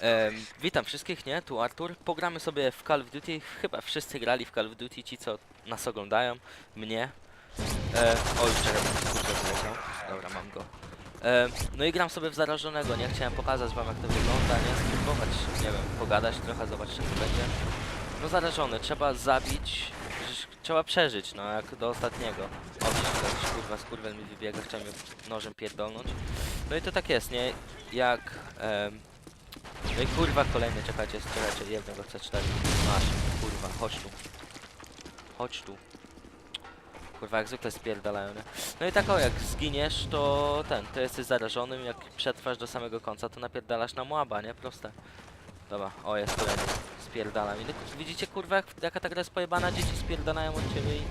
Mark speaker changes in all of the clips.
Speaker 1: Em, witam wszystkich, nie? Tu Artur. Pogramy sobie w Call of Duty. Chyba wszyscy grali w Call of Duty, ci co nas oglądają. Mnie. E, o, już czekaj, kurde wyleciał. Dobra, mam go. E, no i gram sobie w zarażonego, nie? Chciałem pokazać wam jak to wygląda, nie? Spróbować, nie wiem, pogadać trochę, zobaczyć to będzie. No zarażony, trzeba zabić, trzeba przeżyć, no jak do ostatniego. O, coś, kurwa, skurwel mi wybiega, chciałem nożem pierdolnąć. No i to tak jest, nie? Jak... em, no i kurwa kolejny, czekajcie, czekajcie, jednego C4. Masz, kurwa, chodź tu. Chodź tu. Kurwa, jak zwykle spierdalają, nie? No i tak o, jak zginiesz, to ten, to jesteś zarażonym, jak przetrwasz do samego końca, to napierdalasz na muaba, nie? Proste. Dobra, o, jest kolejny. Spierdalam. I no, widzicie, kurwa, jak, jaka ta gra jest pojebana, dzieci spierdalają od ciebie i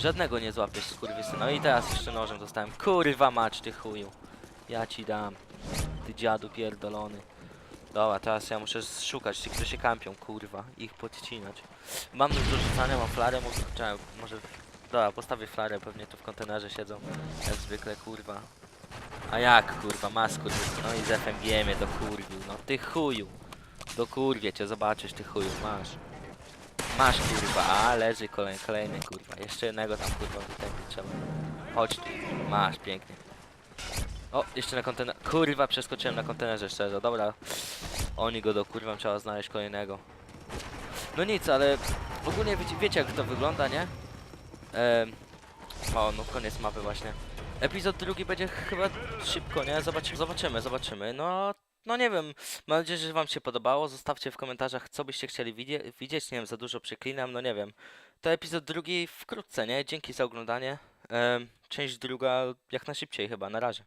Speaker 1: żadnego nie złapiesz, skurwysyna. No i teraz jeszcze nożem dostałem. Kurwa mać, ty chuju. Ja ci dam. Ty dziadu pierdolony. Dobra, teraz ja muszę szukać tych, którzy się kampią, kurwa, ich podcinać. Mam nóż do rzucania, mam flarę, może, może... Dobra, postawię flarę, pewnie tu w kontenerze siedzą, jak zwykle, kurwa. A jak, kurwa, masz, kurwa, no i z FMG mnie dokurwił, no ty chuju. Dokurwię cię, zobaczysz, ty chuju, masz. Masz, kurwa, a leży kolejny, kolejny, kurwa, jeszcze jednego tam, kurwa, wytępić trzeba. Chodź tu, masz, pięknie. O, jeszcze na kontener. Kurwa, przeskoczyłem na kontenerze szczerze, dobra. Oni go do kurwa trzeba znaleźć kolejnego. No nic, ale ogólnie wiecie, wiecie jak to wygląda, nie? Em, o, no koniec mapy właśnie. Epizod drugi będzie chyba szybko, nie? Zobaczymy, zobaczymy, zobaczymy. No, no nie wiem. Mam nadzieję, że wam się podobało. Zostawcie w komentarzach, co byście chcieli widzie- widzieć. Nie wiem, za dużo przeklinam, no nie wiem. To epizod drugi wkrótce, nie? Dzięki za oglądanie. Em, część druga jak najszybciej chyba, na razie.